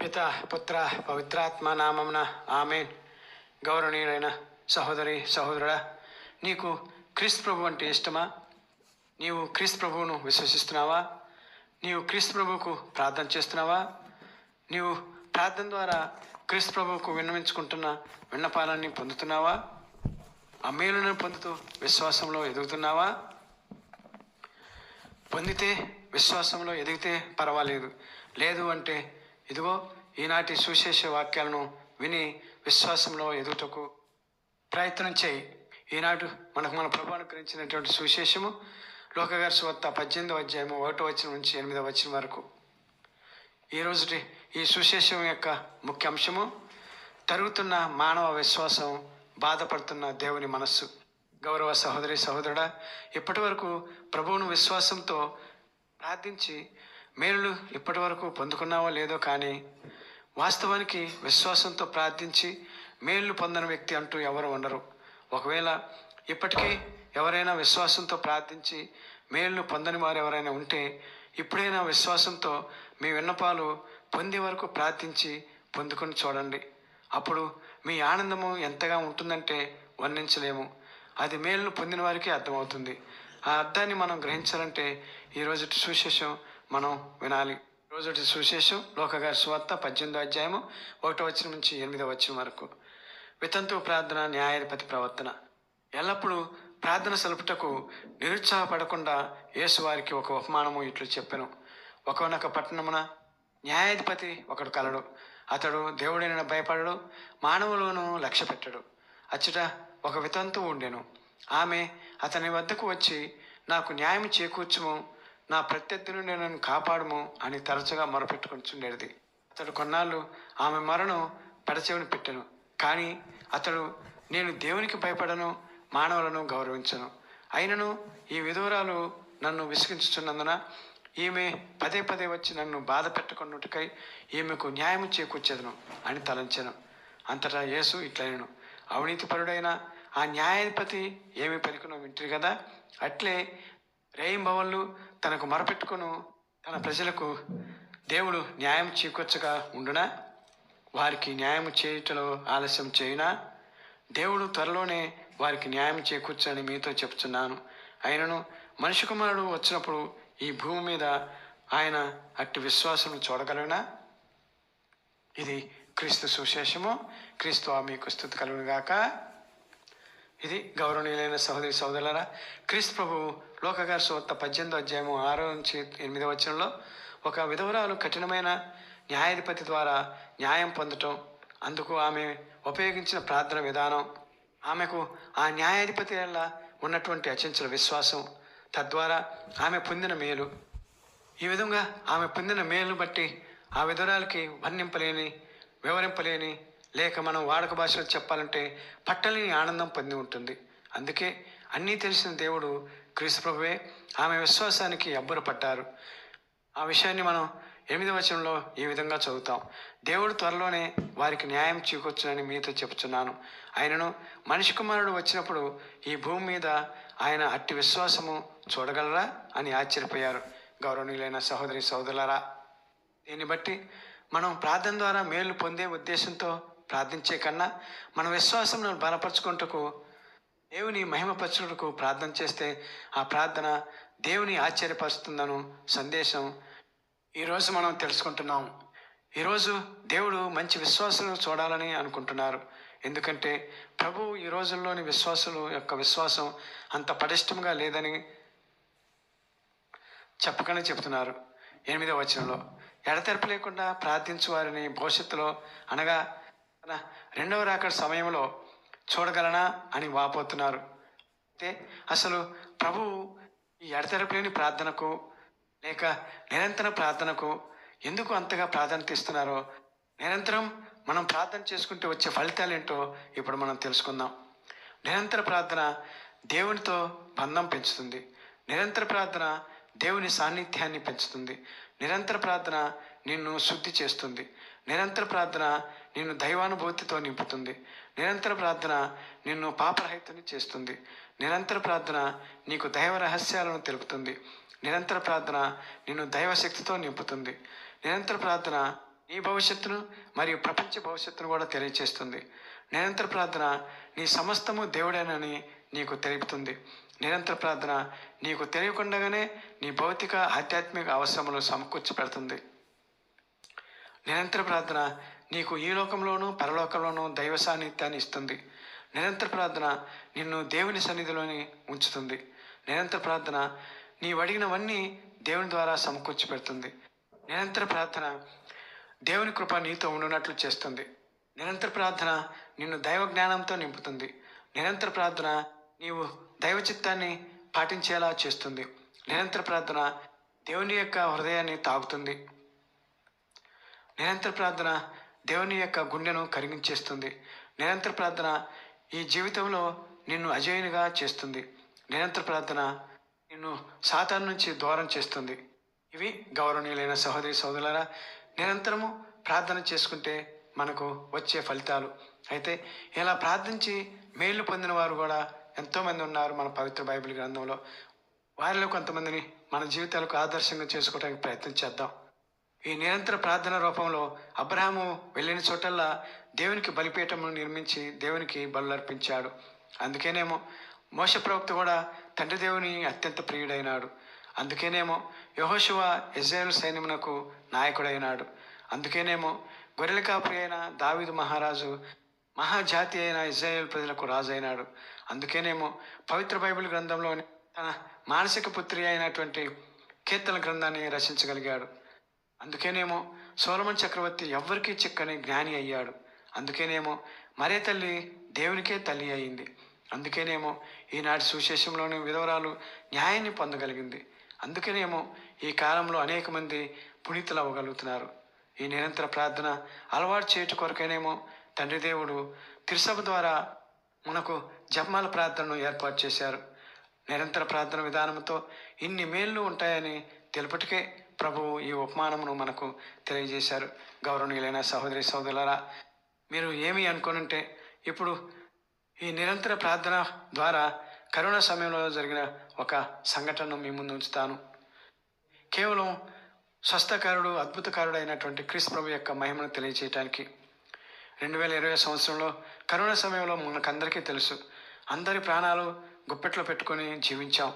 పిత పుత్ర పవిత్రాత్మ నామమున ఆమెన్ గౌరవనీయులైన సహోదరి సహోదరుడా నీకు క్రీస్తు ప్రభు అంటే ఇష్టమా నీవు క్రీస్తు ప్రభువును విశ్వసిస్తున్నావా నీవు క్రీస్తు ప్రభువుకు ప్రార్థన చేస్తున్నావా? నీవు ప్రార్థన ద్వారా క్రీస్తు ప్రభువుకు విన్నవించుకుంటున్న విన్నపాలన్నీ పొందుతున్నావా? ఆ మేలును పొందుతూ విశ్వాసంలో ఎదుగుతున్నావా? పొందితే విశ్వాసంలో ఎదిగితే పర్వాలేదు. లేదు అంటే ఇదిగో ఈనాటి సుశేష వాక్యాలను విని విశ్వాసంలో ఎదుటకు ప్రయత్నం చేయి. ఈనాడు మనకు మన ప్రభు అనుగ్రహించినటువంటి సువిశేషము లోకగారి సువార్త పద్దెనిమిదవ అధ్యాయము ఒకటో వచ్చిన నుంచి ఎనిమిదవ వచ్చిన వరకు. ఈ రోజుటి ఈ సుశేషం యొక్క ముఖ్య అంశము తరుగుతున్న మానవ విశ్వాసం బాధపడుతున్న దేవుని మనస్సు. గౌరవ సహోదరి సహోదరుడా ఇప్పటి వరకు ప్రభువును విశ్వాసంతో ప్రార్థించి మేలులు ఇప్పటి వరకు పొందుకున్నావో లేదో కానీ వాస్తవానికి విశ్వాసంతో ప్రార్థించి మేలు పొందని వ్యక్తి అంటూ ఎవరు ఉండరు. ఒకవేళ ఇప్పటికీ ఎవరైనా విశ్వాసంతో ప్రార్థించి మేలును పొందని వారు ఎవరైనా ఉంటే ఇప్పుడైనా విశ్వాసంతో మీ విన్నపాలు పొందే వరకు ప్రార్థించి పొందుకొని చూడండి. అప్పుడు మీ ఆనందము ఎంతగా ఉంటుందంటే వర్ణించలేము. అది మేలును పొందిన వారికి అర్థమవుతుంది. ఆ అర్థాన్ని మనం గ్రహించాలంటే ఈ రోజుటి సుశేషం మనం వినాలి. రోజుటి సుశేషం లోకగారి సువార్త పద్దెనిమిదో అధ్యాయము ఒకటో వచ్చిన నుంచి ఎనిమిదో వచ్చిన వరకు. వితంతు ప్రార్థన న్యాయాధిపతి ప్రవర్తన. ఎల్లప్పుడూ ప్రార్థన సలుపుటకు నిరుత్సాహపడకుండా యేసువారికి ఒక ఉపమానము ఇట్లు చెప్పాను. ఒకనొక పట్టణమున న్యాయాధిపతి ఒకడు కలడు. అతడు దేవుడైన భయపడడు మానవులను లక్ష్య పెట్టడు. అచ్చట ఒక వితంతువు ఉండెను. ఆమె అతని వద్దకు వచ్చి నాకు న్యాయం చేకూర్చుము నా ప్రత్యర్థిని నేను కాపాడుము అని తరచుగా మొరపెట్టుకుంటుండేది అతడు కొన్నాళ్ళు ఆమె మరణం పెడచెవిని పెట్టెను. కానీ అతడు నేను దేవునికి భయపడను మానవులను గౌరవించను. అయినను ఈ విధువరాలు నన్ను విసిగించుచున్నందున ఈమె పదే పదే వచ్చి నన్ను బాధ పెట్టుకున్నట్టుకై ఈమెకు న్యాయం చేకూర్చెదను అని తలంచాను. అంతటా యేసు ఇట్లైనను. అవినీతిపరుడైన ఆ న్యాయాధిపతి ఏమి పలికినో వింటారు కదా? అట్లే రేయింబవళ్ళు తనకు మరపెట్టుకును తన ప్రజలకు దేవుడు న్యాయం చేకూర్చగా ఉండునా? వారికి న్యాయం చేయుటలో ఆలస్యం చేయునా? దేవుడు త్వరలోనే వారికి న్యాయం చేకూర్చని మీతో చెప్తున్నాను. ఆయనను మనిషి కుమారుడు వచ్చినప్పుడు ఈ భూమి మీద ఆయన అట్టి విశ్వాసం చూడగలనా ఇది క్రీస్తు సుశేషము క్రీస్తు మీకు స్థుతి కలుగుగాక ఇది గౌరవనీయులైన సహోదరి సహోదరులరా క్రీస్తు ప్రభు లోకగారి సువార్త పద్దెనిమిదో అధ్యాయము ఆరో నుంచి ఎనిమిదో వచనంలో ఒక విధవరాలు కఠినమైన న్యాయాధిపతి ద్వారా న్యాయం పొందటం అందుకు ఆమె ఉపయోగించిన ప్రార్థన విధానం ఆమెకు ఆ న్యాయాధిపతి వల్ల ఉన్నటువంటి అచంచల విశ్వాసం తద్వారా ఆమె పొందిన మేలు. ఈ విధంగా ఆమె పొందిన మేలును బట్టి ఆ విధురాలకి వర్ణింపలేని వివరింపలేని లేక మనం వాడక భాషలో చెప్పాలంటే పట్టలేని ఆనందం పొంది ఉంటుంది. అందుకే అన్నీ తెలిసిన దేవుడు క్రీస్తుప్రభువే ఆమె విశ్వాసానికి అబ్బురపడ్డారు. ఆ విషయాన్ని మనం ఎనిమిది వచనంలో ఈ విధంగా చదువుతాం. దేవుడు త్వరలోనే వారికి న్యాయం చేకూర్చునని మీతో చెప్తున్నాను. ఆయనను మనిషి కుమారుడు వచ్చినప్పుడు ఈ భూమి మీద ఆయన అట్టి విశ్వాసము చూడగలరా? అని ఆశ్చర్యపోయారు గౌరవనీయులైన సహోదరి సహోదరులరా. దీన్ని బట్టి మనం ప్రార్థన ద్వారా మేలు పొందే ఉద్దేశంతో ప్రార్థించే కన్నా మన విశ్వాసం బలపరచుకుంటకు దేవుని మహిమపరచుటకు ప్రార్థన చేస్తే ఆ ప్రార్థన దేవుని ఆశ్చర్యపరుస్తుందను సందేశం ఈరోజు మనం తెలుసుకుంటున్నాం. ఈరోజు దేవుడు మంచి విశ్వాసులు చూడాలని అనుకుంటున్నారు. ఎందుకంటే ప్రభు ఈ రోజుల్లోని విశ్వాసులు యొక్క విశ్వాసం అంత పటిష్టంగా లేదని చెప్పకనే చెప్తున్నారు. ఎనిమిదవ వచనంలో ఎడతెరపు లేకుండా ప్రార్థించు వారిని భవిష్యత్తులో అనగా రెండవ రాకడ సమయంలో చూడగలనా అని వాపోతున్నారు. అయితే అసలు ప్రభువు ఈ ఎడతెరపులేని ప్రార్థనకు లేక నిరంతర ప్రార్థనకు ఎందుకు అంతగా ప్రాధాన్యత ఇస్తున్నారో నిరంతరం మనం ప్రార్థన చేసుకుంటే వచ్చే ఫలితాలు ఏంటో ఇప్పుడు మనం తెలుసుకుందాం. నిరంతర ప్రార్థన దేవునితో బంధం పెంచుతుంది. నిరంతర ప్రార్థన దేవుని సాన్నిధ్యాన్ని పెంచుతుంది. నిరంతర ప్రార్థన నిన్ను శుద్ధి చేస్తుంది. నిరంతర ప్రార్థన నిన్ను దైవానుభూతితో నింపుతుంది. నిరంతర ప్రార్థన నిన్ను పాపరహితుని చేస్తుంది. నిరంతర ప్రార్థన నీకు దైవ రహస్యాలను తెలుపుతుంది. నిరంతర ప్రార్థన నిన్ను దైవశక్తితో నింపుతుంది. నిరంతర ప్రార్థన నీ భవిష్యత్తును మరియు ప్రపంచ భవిష్యత్తును కూడా తెలియచేస్తుంది. నిరంతర ప్రార్థన నీ సమస్తము దేవుడేనని నీకు తెలుపుతుంది. నిరంతర ప్రార్థన నీకు తెలియకుండానే నీ భౌతిక ఆధ్యాత్మిక అవసరములు సమకూర్చి పెడుతుంది నిరంతర ప్రార్థన నీకు ఈ లోకంలోనూ పరలోకంలోనూ దైవ సాన్నిధ్యాన్ని ఇస్తుంది. నిరంతర ప్రార్థన నిన్ను దేవుని సన్నిధిలోని ఉంచుతుంది. నిరంతర ప్రార్థన నీవు అడిగినవన్నీ దేవుని ద్వారా సమకూర్చి పెడుతుంది. నిరంతర ప్రార్థన దేవుని కృప నీతో ఉండునట్లు చేస్తుంది. నిరంతర ప్రార్థన నిన్ను దైవ జ్ఞానంతో నింపుతుంది. నిరంతర ప్రార్థన నీవు దైవ చిత్తాన్ని పాటించేలా చేస్తుంది. నిరంతర ప్రార్థన దేవుని యొక్క హృదయాన్ని తాగుతుంది నిరంతర ప్రార్థన దేవుని యొక్క గుండెను కరిగించేస్తుంది. నిరంతర ప్రార్థన ఈ జీవితంలో నిన్ను అజయునిగా చేస్తుంది. నిరంతర ప్రార్థన నిన్ను సాతాన్ నుంచి దూరం చేస్తుంది. ఇవి గౌరవనీయులైన సహోదరి సహోదరులారా నిరంతరము ప్రార్థన చేసుకుంటే మనకు వచ్చే ఫలితాలు. అయితే ఇలా ప్రార్థించి మేలు పొందిన వారు కూడా ఎంతోమంది ఉన్నారు మన పవిత్ర బైబిల్ గ్రంథంలో. వారిలో కొంతమందిని మన జీవితాలకు ఆదర్శంగా చేసుకోవడానికి ప్రయత్నం చేద్దాం. ఈ నిరంతర ప్రార్థన రూపంలో అబ్రహాము వెళ్ళిన చోటల్లా దేవునికి బలిపీఠమును నిర్మించి దేవునికి బలులర్పించాడు. అందుకేనేమో మోస ప్రవక్త కూడా తండ్రి దేవుని అత్యంత ప్రియుడైనాడు. అందుకేనేమో యహోశివ ఇజ్రాయేల్ సైన్యమునకు నాయకుడైనాడు. అందుకేనేమో గొర్రెల కాపరి అయిన దావీదు మహారాజు మహాజాతి అయిన ఇజ్రాయేల్ ప్రజలకు రాజు అయినాడు అందుకేనేమో పవిత్ర బైబిల్ గ్రంథంలోని తన మానసిక పుత్రి అయినటువంటి కీర్తన గ్రంథాన్ని రచించగలిగాడు. అందుకేనేమో సోలమన్ చక్రవర్తి ఎవ్వరికీ చిక్కని జ్ఞాని అయ్యాడు. అందుకేనేమో మరే తల్లి దేవునికే తల్లి అయింది. అందుకేనేమో ఈనాటి సుశేషంలోని విధవరాలు న్యాయాన్ని పొందగలిగింది. అందుకనేమో ఈ కాలంలో అనేక మంది పునీతులు అవ్వగలుగుతున్నారు. ఈ నిరంతర ప్రార్థన అలవాటు చేయటం కొరకైనేమో తండ్రి దేవుడు తిరుసభ ద్వారా మనకు జపమాల ప్రార్థనను ఏర్పాటు చేశారు. నిరంతర ప్రార్థన విధానంతో ఇన్ని మేళ్ళు ఉంటాయని తెలుపటికే ప్రభువు ఈ ఉపమానమును మనకు తెలియజేశారు. గౌరవనీయులైన సహోదరి సహోదరులరా మీరు ఏమి అనుకోనుంటే ఇప్పుడు ఈ నిరంతర ప్రార్థన ద్వారా కరోనా సమయంలో జరిగిన ఒక సంఘటనను మీ ముందు ఉంచుతాను. కేవలం స్వస్థకారుడు అద్భుతకారుడు అయినటువంటి క్రీస్తు ప్రభు యొక్క మహిమను తెలియజేయటానికి రెండు వేల ఇరవై సంవత్సరంలో కరోనా సమయంలో మనకందరికీ తెలుసు అందరి ప్రాణాలు గుప్పెట్లో పెట్టుకొని జీవించాం.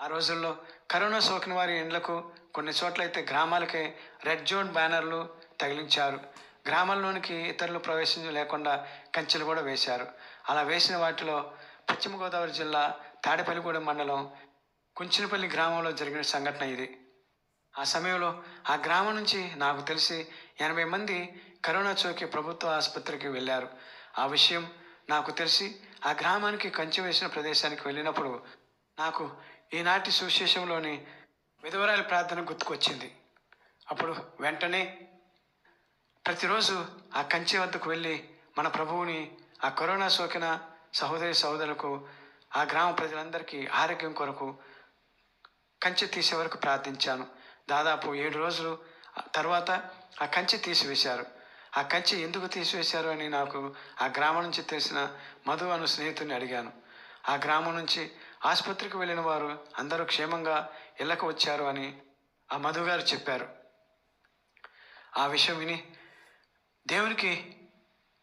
ఆ రోజుల్లో కరోనా సోకిన వారి ఇండ్లకు కొన్ని చోట్లయితే గ్రామాలకే రెడ్ జోన్ బ్యానర్లు తగిలించారు. గ్రామాల్లోనికి ఇతరులు ప్రవేశించ లేకుండా కంచెలు కూడా వేశారు. అలా వేసిన వాటిలో పశ్చిమ గోదావరి జిల్లా తాడేపల్లిగూడెం మండలం కుంచినపల్లి గ్రామంలో జరిగిన సంఘటన ఇది. ఆ సమయంలో ఆ గ్రామం నుంచి నాకు తెలిసి ఎనభై మంది కరోనా చోకి ప్రభుత్వ ఆసుపత్రికి వెళ్ళారు. ఆ విషయం నాకు తెలిసి ఆ గ్రామానికి కంచె వేసిన ప్రదేశానికి వెళ్ళినప్పుడు నాకు ఈనాటి సువిశేషంలోని విధవరాలి ప్రార్థన గుర్తుకొచ్చింది. అప్పుడు వెంటనే ప్రతిరోజు ఆ కంచె వద్దకు వెళ్ళి మన ప్రభువుని ఆ కరోనా సోకిన సహోదరి సహోదరులకు ఆ గ్రామ ప్రజలందరికీ ఆరోగ్యం కొరకు కంచె తీసే వరకు ప్రార్థించాను. దాదాపు ఏడు రోజులు తర్వాత ఆ కంచె తీసివేశారు. ఆ కంచె ఎందుకు తీసివేశారు అని నాకు ఆ గ్రామం నుంచి తెలిసిన మధు అను స్నేహితుడిని అడిగాను. ఆ గ్రామం నుంచి ఆసుపత్రికి వెళ్ళిన వారు అందరూ క్షేమంగా ఇళ్ళకు వచ్చారు అని ఆ మధుగారు చెప్పారు. ఆ విషయం విని దేవునికి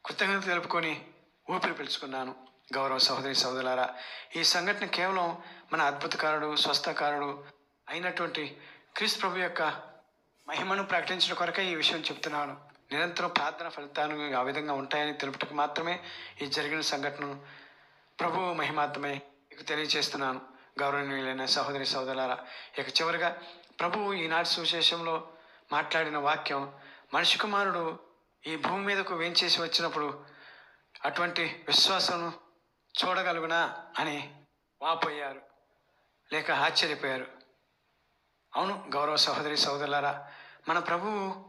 కృతజ్ఞత తెలుపుకొని ఊపిరి పిలుచుకున్నాను. గౌరవ సహోదరి సహోదరులారా ఈ సంఘటన కేవలం మన అద్భుతకారుడు స్వస్థకారుడు అయినటువంటి క్రీస్తు ప్రభు యొక్క మహిమను ప్రకటించడం కొరకే ఈ విషయం చెప్తున్నాను. నిరంతరం ప్రార్థన ఫలితాలు ఆ విధంగా ఉంటాయని తెలుపుటకు మాత్రమే ఈ జరిగిన సంఘటనను ప్రభువు మహిమాత్మే మీకు తెలియజేస్తున్నాను గౌరవనీయులైన సహోదరి సహోదరులారా ఇక చివరిగా ప్రభువు ఈనాటి సువిశేషంలో మాట్లాడిన వాక్యం మనిషి కుమారుడు ఈ భూమి మీదకు వేంచేసి వచ్చినప్పుడు అటువంటి విశ్వాసం చూడగలుగునా అని వాపోయారు. లేక ఆశ్చర్యపోయారు. అవును గౌరవ సహోదరి సహోదరులారా మన ప్రభువు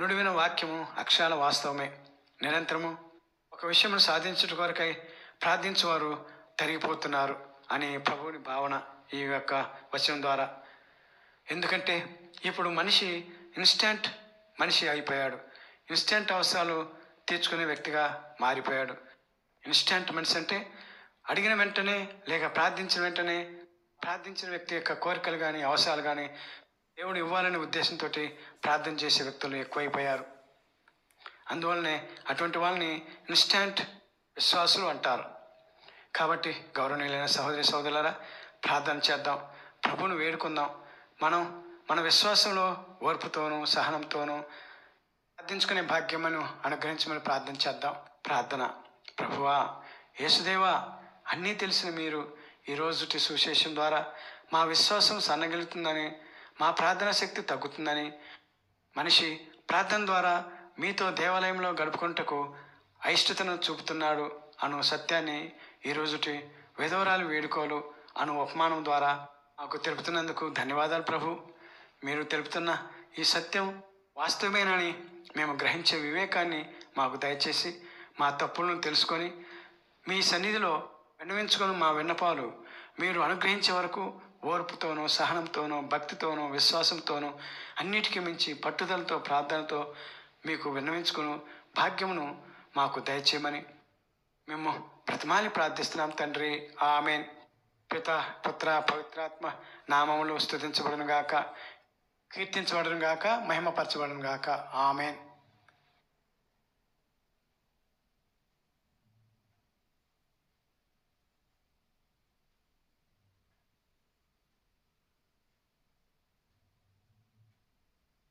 నుడివిన వాక్యము అక్షరాల వాస్తవమే. నిరంతరము ఒక విషయమును సాధించుట కొరకై ప్రార్థించేవారు తరిగిపోతున్నారు అనే ప్రభువుని భావన ఈ యొక్క వచనం ద్వారా. ఎందుకంటే ఇప్పుడు మనిషి ఇన్స్టెంట్ మనిషి అయిపోయాడు. ఇన్స్టెంట్ అవసరాలు తీర్చుకునే వ్యక్తిగా మారిపోయాడు. ఇన్స్టెంట్ మనిషి అంటే అడిగిన వెంటనే లేక ప్రార్థించిన వెంటనే ప్రార్థించిన వ్యక్తి యొక్క కోరికలు కానీ అవసరాలు కానీ దేవుడు ఇవ్వాలనే ఉద్దేశంతో ప్రార్థన చేసే వ్యక్తులు ఎక్కువైపోయారు. అందువల్లనే అటువంటి వాళ్ళని ఇన్స్టాంట్ విశ్వాసులు అంటారు. కాబట్టి గౌరవనీయులైన సహోదరి సహోదరులరా ప్రార్థన చేద్దాం ప్రభువును వేడుకుందాం. మనం మన విశ్వాసంలో ఓర్పుతోనూ సహనంతోనూ ప్రార్థించుకునే భాగ్యమును అనుగ్రహించమని ప్రార్థన చేద్దాం. ప్రార్థన. ప్రభువా యేసుదేవా అన్నీ తెలిసిన మీరు ఈ సువిశేషం ద్వారా మా విశ్వాసం సన్నగిలుతుందని మా ప్రార్థనా శక్తి తగ్గుతుందని మనిషి ప్రార్థన ద్వారా మీతో దేవాలయంలో గడుపుకుంటకు అయిష్టతను చూపుతున్నాడు అను సత్యాన్ని ఈ రోజుటి విధవరాలు వేడుకోలు అను ఉపమానం ద్వారా మాకు తెలుపుతున్నందుకు ధన్యవాదాలు ప్రభు. మీరు తెలుపుతున్న ఈ సత్యం వాస్తవమేనని మేము గ్రహించే వివేకాన్ని మాకు దయచేసి మా తప్పులను తెలుసుకొని మీ సన్నిధిలో విన్నవించుకొని మా విన్నపాలు మీరు అనుగ్రహించే వరకు ఓర్పుతోనో సహనంతోనో భక్తితోనో విశ్వాసంతోనో అన్నిటికీ మించి పట్టుదలతో ప్రార్థనతో మీకు విన్నవించుకును భాగ్యమును మాకు దయచేయమని మేము ప్రతిమాలి ప్రార్థిస్తున్నాం తండ్రి. ఆమె పిత పుత్ర పవిత్రాత్మ నామములు స్థుతించబడను గాక కీర్తించబడను గాక మహిమపరచబడను గాక ఆమెన్.